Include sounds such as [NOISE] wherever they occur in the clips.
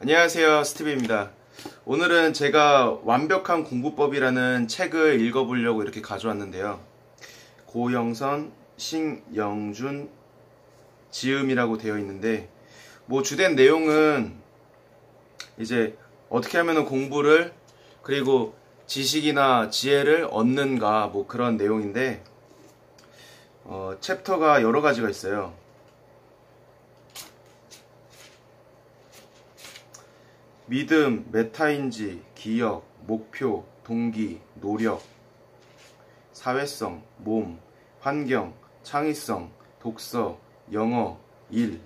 안녕하세요. 스티브입니다. 오늘은 제가 완벽한 공부법이라는 책을 읽어보려고 이렇게 가져왔는데요. 고영선, 신영준, 지음이라고 되어 있는데, 뭐 주된 내용은 이제 어떻게 하면 공부를 그리고 지식이나 지혜를 얻는가 뭐 그런 내용인데, 어, 챕터가 여러 가지가 있어요. 믿음, 메타인지, 기억, 목표, 동기, 노력, 사회성, 몸, 환경, 창의성, 독서, 영어, 일.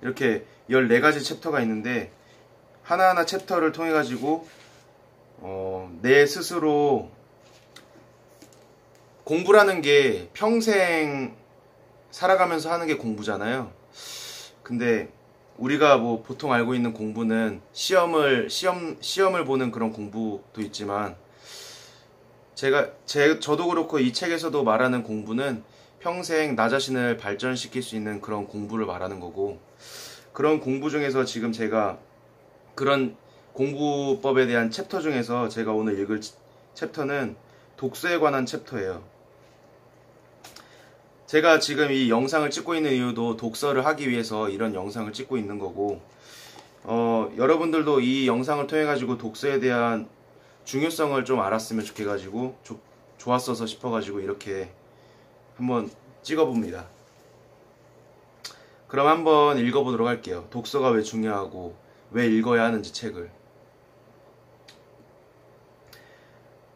이렇게 14가지 챕터가 있는데, 하나하나 챕터를 통해 가지고, 어, 내 스스로 공부라는 게 평생 살아가면서 하는 게 공부잖아요. 근데 우리가 뭐 보통 알고 있는 공부는 시험을 시험 시험을 보는 그런 공부도 있지만 제가 제 저도 그렇고 이 책에서도 말하는 공부는 평생 나 자신을 발전시킬 수 있는 그런 공부를 말하는 거고 그런 공부 중에서 지금 제가 그런 공부법에 대한 챕터 중에서 제가 오늘 읽을 챕터는 독서에 관한 챕터예요. 제가 지금 이 영상을 찍고 있는 이유도 독서를 하기 위해서 이런 영상을 찍고 있는 거고, 어, 여러분들도 이 영상을 통해 가지고 독서에 대한 중요성을 좀 알았으면 좋겠가지고, 조, 좋았어서 싶어 가지고 이렇게 한번 찍어봅니다. 그럼 한번 읽어보도록 할게요. 독서가 왜 중요하고, 왜 읽어야 하는지 책을.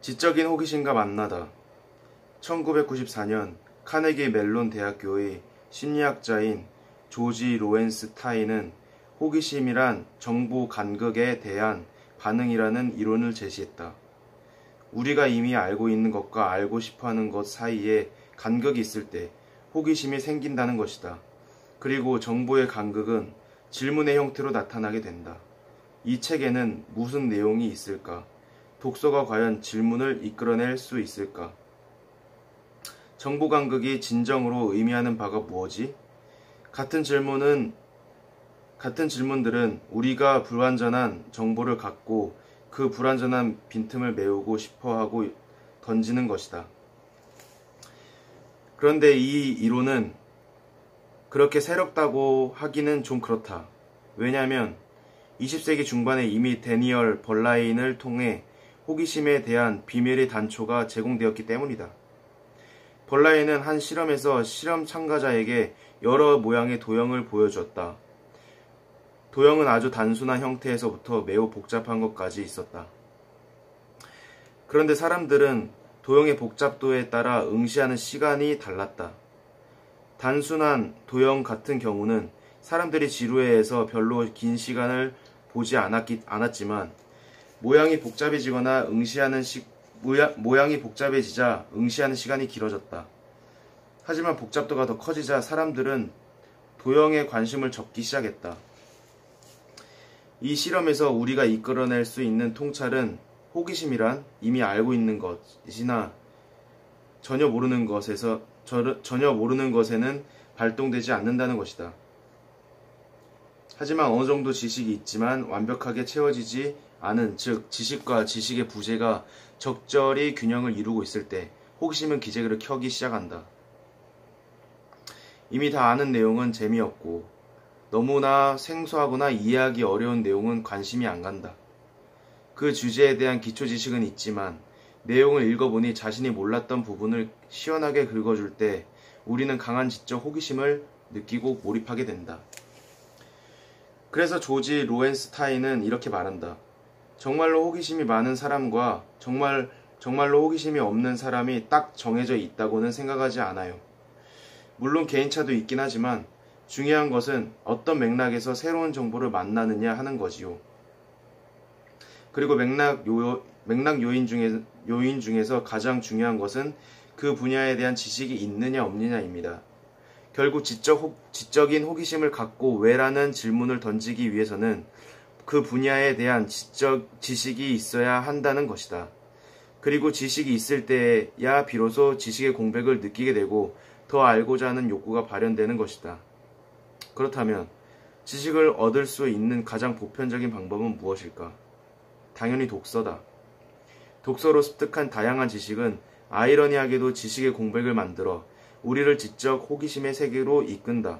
지적인 호기심과 만나다. 1994년 카네기 멜론 대학교의 심리학자인 조지 로엔스 타인은 호기심이란 정보 간극에 대한 반응이라는 이론을 제시했다. 우리가 이미 알고 있는 것과 알고 싶어 하는 것 사이에 간극이 있을 때 호기심이 생긴다는 것이다. 그리고 정보의 간극은 질문의 형태로 나타나게 된다. 이 책에는 무슨 내용이 있을까? 독서가 과연 질문을 이끌어낼 수 있을까? 정보 간극이 진정으로 의미하는 바가 무엇이? 같은 질문은 같은 질문들은 우리가 불완전한 정보를 갖고 그 불완전한 빈틈을 메우고 싶어 하고 던지는 것이다. 그런데 이 이론은 그렇게 새롭다고 하기는 좀 그렇다. 왜냐하면 20세기 중반에 이미 데니얼 벌라인을 통해 호기심에 대한 비밀의 단초가 제공되었기 때문이다. 벌라인은 한 실험에서 실험 참가자에게 여러 모양의 도형을 보여주었다. 도형은 아주 단순한 형태에서부터 매우 복잡한 것까지 있었다. 그런데 사람들은 도형의 복잡도에 따라 응시하는 시간이 달랐다. 단순한 도형 같은 경우는 사람들이 지루해해서 별로 긴 시간을 보지 않았기, 않았지만 모양이 복잡해지거나 응시하는 시, 모양, 모양 이 복잡해지자 응시하는 시간이 길어졌다. 하지만 복잡도가 더 커지자 사람들은 도형에 관심을 적기 시작했다. 이 실험에서 우리가 이끌어낼 수 있는 통찰은 호기심이란 이미 알고 있는 것이나 전혀 모르는 것에서 전혀 모르는 것에는 발동되지 않는다는 것이다. 하지만 어느 정도 지식이 있지만 완벽하게 채워지지 않은 즉 지식과 지식의 부재가 적절히 균형을 이루고 있을 때 호기심은 기재기를 켜기 시작한다. 이미 다 아는 내용은 재미없고 너무나 생소하거나 이해하기 어려운 내용은 관심이 안 간다. 그 주제에 대한 기초 지식은 있지만 내용을 읽어보니 자신이 몰랐던 부분을 시원하게 긁어줄 때 우리는 강한 지적 호기심을 느끼고 몰입하게 된다. 그래서 조지 로엔스타인은 이렇게 말한다. 정말로 호기심이 많은 사람과 정말 정말로 호기심이 없는 사람이 딱 정해져 있다고는 생각하지 않아요. 물론 개인차도 있긴 하지만 중요한 것은 어떤 맥락에서 새로운 정보를 만나느냐 하는 거지요. 그리고 맥락 요, 맥락 요인 중에 요인 중에서 가장 중요한 것은 그 분야에 대한 지식이 있느냐 없느냐입니다. 결국 지적 호, 지적인 호기심을 갖고 왜라는 질문을 던지기 위해서는 그 분야에 대한 지적 지식이 있어야 한다는 것이다. 그리고 지식이 있을 때야 비로소 지식의 공백을 느끼게 되고 더 알고자 하는 욕구가 발현되는 것이다. 그렇다면 지식을 얻을 수 있는 가장 보편적인 방법은 무엇일까? 당연히 독서다. 독서로 습득한 다양한 지식은 아이러니하게도 지식의 공백을 만들어 우리를 지적 호기심의 세계로 이끈다.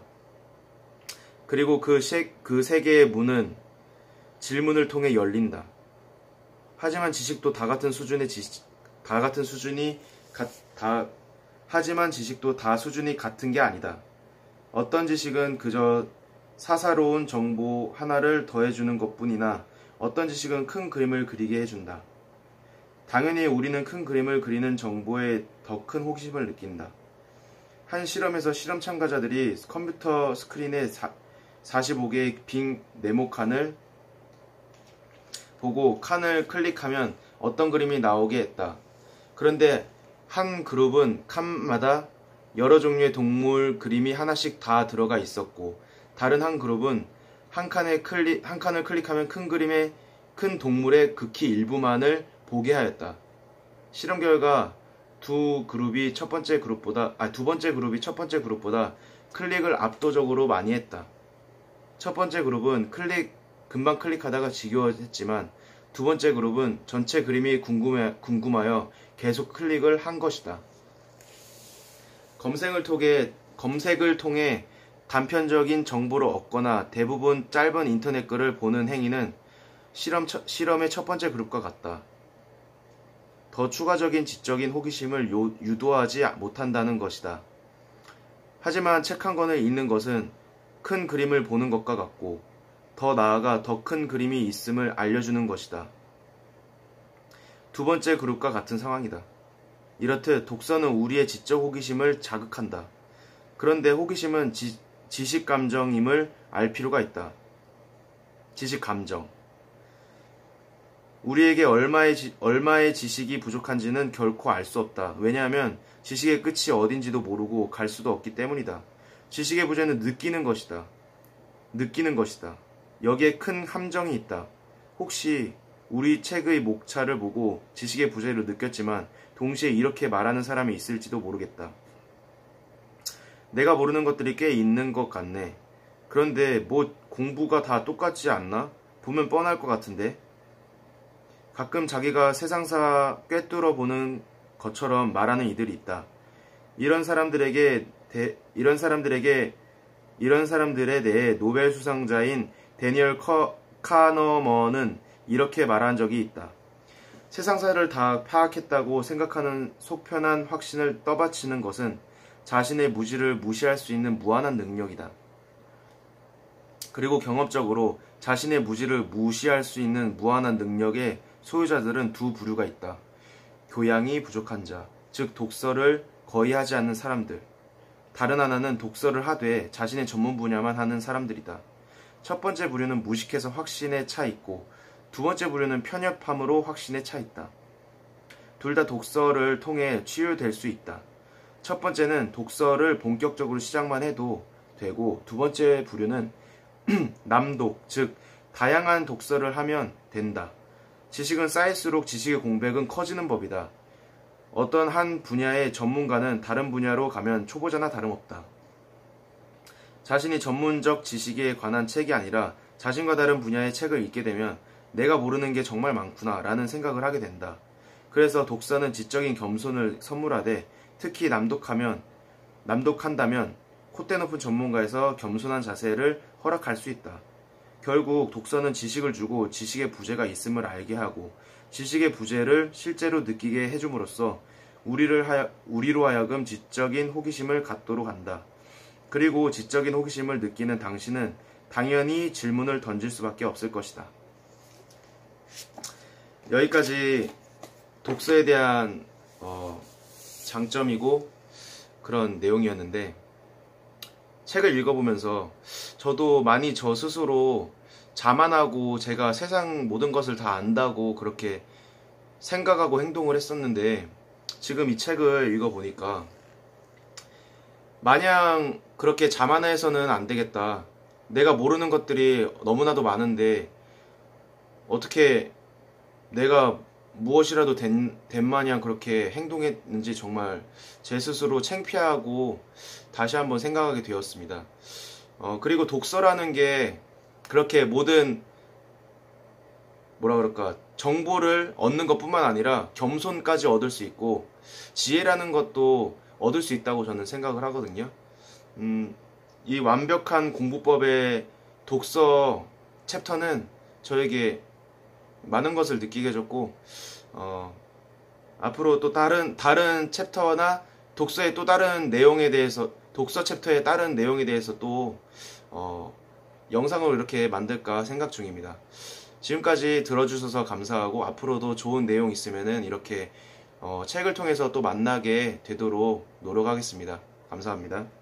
그리고 그, 세, 그 세계의 문은 질문을 통해 열린다. 하지만 지식도 다 같은 수준의 지식, 다 같은 수준이 가, 다 하지만 지식도 다 수준이 같은 게 아니다. 어떤 지식은 그저 사사로운 정보 하나를 더해주는 것 뿐이나 어떤 지식은 큰 그림을 그리게 해준다. 당연히 우리는 큰 그림을 그리는 정보에 더 큰 호기심을 느낀다. 한 실험에서 실험 참가자들이 컴퓨터 스크린에 45개의 빈 네모칸을 보고 칸을 클릭하면 어떤 그림이 나오게 했다. 그런데 한 그룹은 칸마다 여러 종류의 동물 그림이 하나씩 다 들어가 있었고 다른 한 그룹은 한 칸에 클릭 한 칸을 클릭하면 큰 그림의 큰 동물의 극히 일부만을 보게 하였다. 실험 결과 두 그룹이 첫 번째 그룹보다 아 두 번째 그룹이 첫 번째 그룹보다 클릭을 압도적으로 많이 했다. 첫 번째 그룹은 클릭 금방 클릭하다가 지겨워했지만 두 번째 그룹은 전체 그림이 궁금해, 궁금하여 계속 클릭을 한 것이다. 검색을 통해, 검색을 통해 단편적인 정보를 얻거나 대부분 짧은 인터넷 글을 보는 행위는 실험, 실험의 첫 번째 그룹과 같다. 더 추가적인 지적인 호기심을 요, 유도하지 못한다는 것이다. 하지만 책 한 권을 읽는 것은 큰 그림을 보는 것과 같고 더 나아가 더 큰 그림이 있음을 알려주는 것이다. 두 번째 그룹과 같은 상황이다. 이렇듯 독서는 우리의 지적 호기심을 자극한다. 그런데 호기심은 지, 지식 감정임을 알 필요가 있다. 지식 감정. 우리에게 얼마의, 지, 얼마의 지식이 부족한지는 결코 알 수 없다. 왜냐하면 지식의 끝이 어딘지도 모르고 갈 수도 없기 때문이다. 지식의 부재는 느끼는 것이다. 느끼는 것이다. 여기에 큰 함정이 있다. 혹시 우리 책의 목차를 보고 지식의 부재를 느꼈지만 동시에 이렇게 말하는 사람이 있을지도 모르겠다. 내가 모르는 것들이 꽤 있는 것 같네. 그런데 뭐 공부가 다 똑같지 않나? 보면 뻔할 것 같은데. 가끔 자기가 세상사 꿰뚫어 보는 것처럼 말하는 이들이 있다. 이런 사람들에게 대, 이런 사람들에게 이런 사람들에 대해 노벨 수상자인 데니얼 커, 카너먼은 이렇게 말한 적이 있다. 세상사를 다 파악했다고 생각하는 속편한 확신을 떠받치는 것은 자신의 무지를 무시할 수 있는 무한한 능력이다. 그리고 경험적으로 자신의 무지를 무시할 수 있는 무한한 능력의 소유자들은 두 부류가 있다. 교양이 부족한 자, 즉 독서를 거의 하지 않는 사람들. 다른 하나는 독서를 하되 자신의 전문 분야만 하는 사람들이다. 첫 번째 부류는 무식해서 확신에 차 있고 두 번째 부류는 편협함으로 확신에 차 있다. 둘 다 독서를 통해 치유될 수 있다. 첫 번째는 독서를 본격적으로 시작만 해도 되고 두 번째 부류는 [CLEARS THROAT] 남독, 즉 다양한 독서를 하면 된다. 지식은 쌓일수록 지식의 공백은 커지는 법이다. 어떤 한 분야의 전문가는 다른 분야로 가면 초보자나 다름없다. 자신이 전문적 지식에 관한 책이 아니라 자신과 다른 분야의 책을 읽게 되면 내가 모르는 게 정말 많구나 라는 생각을 하게 된다. 그래서 독서는 지적인 겸손을 선물하되 특히 남독하면 남독한다면 콧대 높은 전문가에서 겸손한 자세를 허락할 수 있다. 결국 독서는 지식을 주고 지식의 부재가 있음을 알게 하고 지식의 부재를 실제로 느끼게 해줌으로써 우리를 하여, 우리로 하여금 지적인 호기심을 갖도록 한다. 그리고 지적인 호기심을 느끼는 당신은 당연히 질문을 던질 수밖에 없을 것이다. 여기까지 독서에 대한 어, 장점이고 그런 내용이었는데 책을 읽어보면서 저도 많이 저 스스로 자만하고 제가 세상 모든 것을 다 안다고 그렇게 생각하고 행동을 했었는데 지금 이 책을 읽어보니까 마냥 그렇게 자만해서는 안 되겠다. 내가 모르는 것들이 너무나도 많은데 어떻게 내가 무엇이라도 된, 된 마냥 그렇게 행동했는지 정말 제 스스로 창피하고 다시 한번 생각하게 되었습니다. 어, 그리고 독서라는 게 그렇게 모든 뭐라 그럴까 정보를 얻는 것뿐만 아니라 겸손까지 얻을 수 있고 지혜라는 것도 얻을 수 있다고 저는 생각을 하거든요. 음, 이 완벽한 공부법의 독서 챕터는 저에게 많은 것을 느끼게 해줬고 어, 앞으로 또 다른 다른 챕터나 독서의 또 다른 내용에 대해서 독서 챕터의 다른 내용에 대해서 또 어, 영상을 이렇게 만들까 생각 중입니다. 지금까지 들어주셔서 감사하고 앞으로도 좋은 내용 있으면은 이렇게 어, 책을 통해서 또 만나게 되도록 노력하겠습니다. 감사합니다.